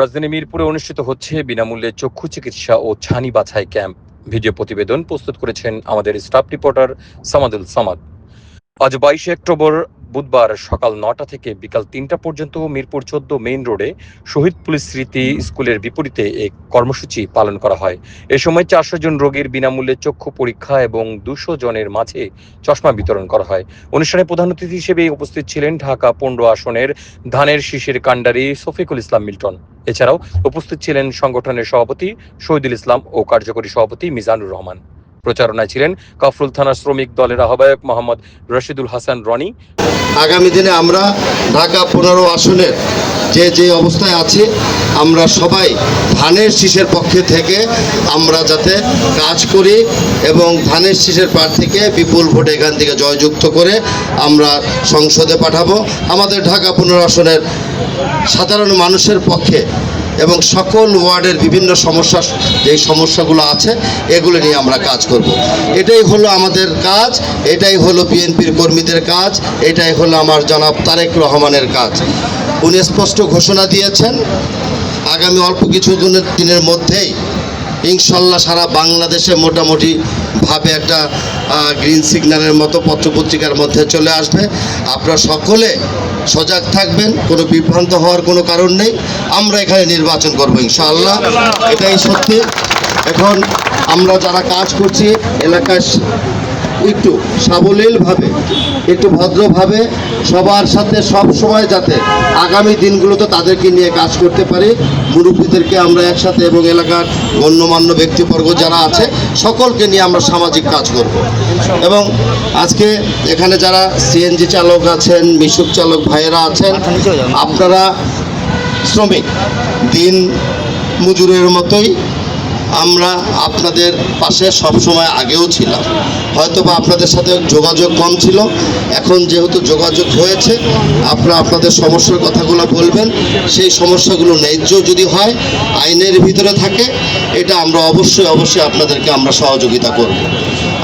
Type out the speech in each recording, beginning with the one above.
রাজধানী মিরপুরে অনুষ্ঠিত হচ্ছে বিনামূল্যে চক্ষু চিকিৎসা ও ছানি বাছাই ক্যাম্প। ভিডিও প্রতিবেদন প্রস্তুত করেছেন আমাদের স্টাফ রিপোর্টার সামাদুল সামাদ। আজ বাইশে অক্টোবর বুধবার সকাল নটা থেকে বিকাল তিনটা পর্যন্ত মিরপুর চোদ্দ মেইন রোডে শহীদ পুলিশ স্মৃতি স্কুলের বিপরীতে এক কর্মসূচি পালন করা হয়। এ সময় চারশো জন রোগীর বিনামূল্যে চক্ষু পরীক্ষা এবং দুশো জনের মাঝে চশমা বিতরণ করা হয়। অনুষ্ঠানে প্রধান অতিথি হিসেবে উপস্থিত ছিলেন ঢাকা পনেরো আসনের ধানের শীষের কাণ্ডারি শফিকুল ইসলাম মিল্টন। এছাড়াও উপস্থিত ছিলেন সংগঠনের সভাপতি শহীদুল ইসলাম ও কার্যকরী সভাপতি মিজানুর রহমান। প্রচারণায় ছিলেন কাফরুল থানা শ্রমিক দলের আহ্বায়ক মোহাম্মদ রশিদুল হাসান রনি। আগামী দিনে আমরা ঢাকা পনেরো আসনের যে যে অবস্থায় আছি, আমরা সবাই ধানের শীষের পক্ষে থেকে আমরা যাতে কাজ করি এবং ধানের শীষের প্রার্থীকে বিপুল ভোটে এখান থেকে জয়যুক্ত করে আমরা সংসদে পাঠাবো। আমাদের ঢাকা পনেরো আসনের সাধারণ মানুষের পক্ষে এবং সকল ওয়ার্ডের বিভিন্ন সমস্যা, যে সমস্যাগুলো আছে, এগুলো নিয়ে আমরা কাজ করব। এটাই হলো আমাদের কাজ, এটাই হলো বিএনপির কর্মীদের কাজ, এটাই হলো আমার জনাব তারেক রহমানের কাজ উনি স্পষ্ট ঘোষণা দিয়েছেন, আগামী অল্প কিছু দিনের দিনের মধ্যেই ইনশাল্লাহ সারা বাংলাদেশে মোটামুটি ভাবে একটা গ্রিন সিগন্যালের মতো পত্রপত্রিকার মধ্যে চলে আসবে। আপনারা সকলে সজাগ থাকবেন, কোনো বিভ্রান্ত হওয়ার কোনো কারণ নেই। আমরা এখানে নির্বাচন করব ইনশাল্লাহ এটাই সত্যি। এখন আমরা যারা কাজ করছি এলাকায় একটু সাবলীলভাবে, একটু ভদ্রভাবে সবার সাথে সব সময় যাতে আগামী দিনগুলোতে তাদেরকে নিয়ে কাজ করতে পারি। মুরব্বীদেরকে আমরা একসাথে এবং এলাকার গণ্যমান্য ব্যক্তিবর্গ যারা আছে, সকলকে নিয়ে আমরা সামাজিক কাজ করব। এবং আজকে এখানে যারা সিএনজি চালক আছেন, মিশুক চালক ভাইয়েরা আছেন, আপনারা শ্রমিক, দিন মজুরের মতোই আমরা আপনাদের পাশে সবসময় আগেও ছিলাম। হয়তো বা আপনাদের সাথে যোগাযোগ কম ছিল। এখন যেহেতু যোগাযোগ হয়েছে, আপনারা আপনাদের সমস্যার কথাগুলো বলবেন। সেই সমস্যাগুলো ন্যায্য যদি হয়, আইনের ভিতরে থাকে, এটা আমরা অবশ্যই অবশ্যই আপনাদেরকে আমরা সহযোগিতা করব।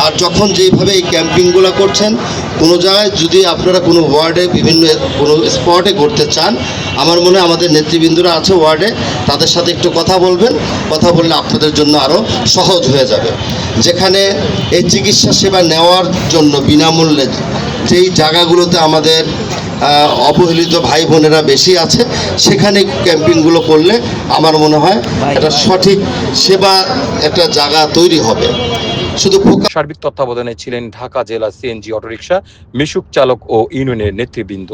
আর যখন যেইভাবে এই ক্যাম্পিংগুলো করছেন কোনো জায়গায় যদি আপনারা কোনো ওয়ার্ডে বিভিন্ন কোনো স্পটে করতে চান আমার মনে হয় আমাদের নেতৃবৃন্দরা আছে ওয়ার্ডে তাদের সাথে একটু কথা বলবেন কথা বললে আপনাদের জন্য আরও সহজ হয়ে যাবে। যেখানে এই চিকিৎসা সেবা নেওয়ার জন্য বিনামূল্যে যেই জায়গাগুলোতে আমাদের অবহেলিত ভাই বোনেরা বেশি আছে সেখানে ক্যাম্পিংগুলো করলে আমার মনে হয় একটা সঠিক সেবা একটা জায়গা তৈরি হবে। শুধু সার্বিক তত্ত্বাবধানে ছিলেন ঢাকা জেলা সিএনজি অটোরিকশা মিশুক চালক ও ইউনিয়নের নেতৃবৃন্দ।